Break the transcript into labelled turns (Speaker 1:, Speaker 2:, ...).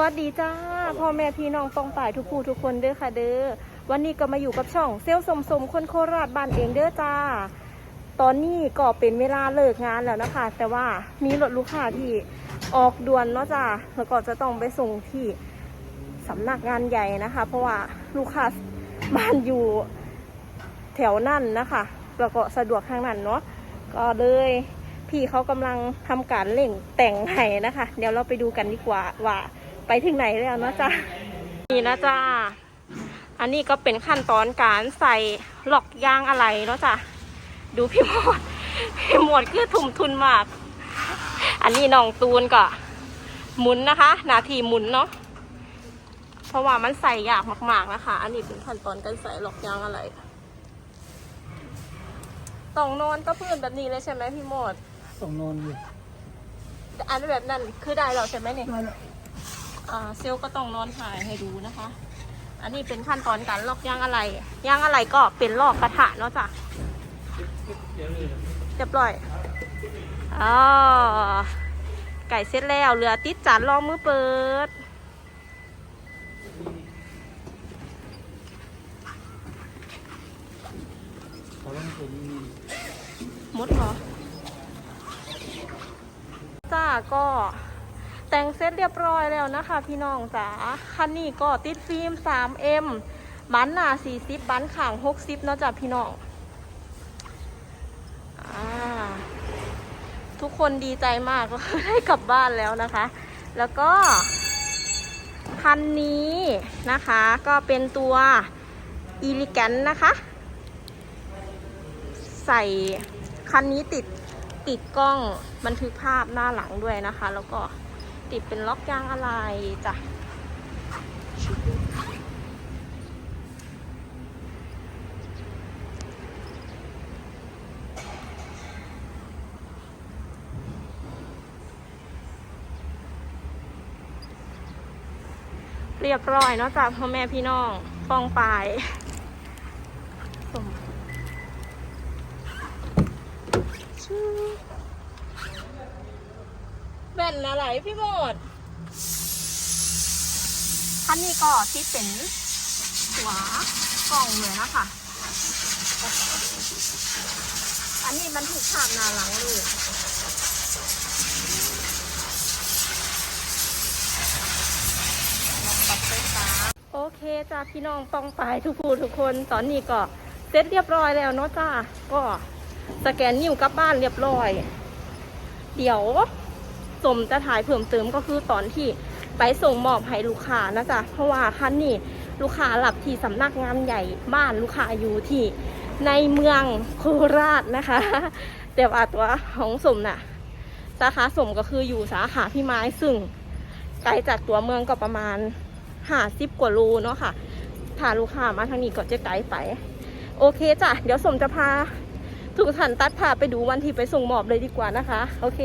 Speaker 1: วัสดีจ้าพ่อแม่พี่น้องปองป่ายทุกผู้ทุกคนเด้อค่ะเด้อวันนี้ก็มาอยู่กับช่องเซลลสมสมคนโคราชบ้านเองเด้อจ้า ตอนนี้ก็เป็นเวลาเลิกงานแล้วนะคะ แต่ว่ามีรถลูกค้าที่ออกด่วนเนาะจ้าแล้วก็จะต้องไปส่งที่สำนักงานใหญ่นะคะ เพราะว่าลูกค้าบ้านอยู่แถวนั่นนะคะแล้วก็สะดวกทางนั้นเนาะก็เลยพี่เขากำลังทำการเล่งแต่งให้นะคะ เดี๋ยวเราไปดูกันดีกว่าว่า ไปถึงไหนแล้วเนาะจ้านี่นะจ้าอันนี้ก็เป็นขั้นตอนการใส่หลอกยางอะไรเนาะจ้าดูพี่หมวดพี่หมวดคือทุ่มทุนมาก อันนี้น้องตูนก็หมุนนะคะนาทีหมุนเนาะเพราะว่ามันใส่ยากมาก ๆนะคะ อันนี้เป็นขั้นตอนการใส่หลอกยางอะไรต้องนอนก็พื้นแบบนี้เลยใช่ไหมพี่หมวด
Speaker 2: ต้องนอนอยู่
Speaker 1: อันแบบนั้นคือได้แล้วใช่ไหมเนี่ย
Speaker 2: ได้แล้ว
Speaker 1: อ่า เซลก็ต้องนอนถ่ายให้ดูนะคะ อันนี้เป็นขั้นตอนการลอกย่างอะไรย่างอะไรก็เป็นลอกกระถะเนาะจ้ะเรียบร้อยอ๋อไก่เสร็จแล้วเหลือติดจานรองมือเปิดมดเหรอจ้าก็ แต่งเสร็จเรียบร้อยแล้วนะคะ พี่น้องจ๋าคันนี้ก็ติดฟิล์ม 3M บันหน้า40 บันข่าง 60เนาะจ้ะพี่น้องอทุกคนดีใจมากก็ได้กลับบ้านแล้วนะคะ แล้วก็ คันนี้นะคะก็เป็นตัว e l e g a n t นะคะ ใส่คันนี้ติดติดกล้องบันทึกภาพหน้าหลังด้วยนะคะ แล้วก็ ติดเป็นล็อกยางอะไรจ้ะเรียบร้อยเนาะจากพ่อแม่พี่น้องฟองปลายสมชื่อ แว่นอะไรพี่หมดคันนี้ก็ที่เป็นหัวกล่องเลยนะคะ อันนี้มันถูกภาพหนาหลังเลยโอเคจ้าพี่น้องป้องไปทุกผู้ทุกคน ตอนนี้ก็เสร็จเรียบร้อยแล้วเนาะจ้าก็สแกนนิ้วกลับบ้านเรียบร้อย เดี๋ยว สมจะถ่ายเพิ่มเติมก็คือตอนที่ไปส่งมอบให้ลูกค้านะจ๊ะเพราะว่าคันนี้ลูกค้าหลับที่สำนักงานใหญ่บ้านลูกค้าอยู่ที่ในเมืองโคราชนะคะ แต่ว่าตัวของสมน่ะสาขาสมก็คืออยู่สาขาพี่ไม้ซึ่งไกลจากตัวเมืองก็ประมาณห้าสิบกว่าโลเนาะค่ะถ้าลูกค้ามาทางนี้ก็จะไกลไป โอเคจ้ะเดี๋ยวสมจะพาทุกท่านตัดภาพไปดูวันที่ไปส่งมอบเลยดีกว่านะคะ โอเค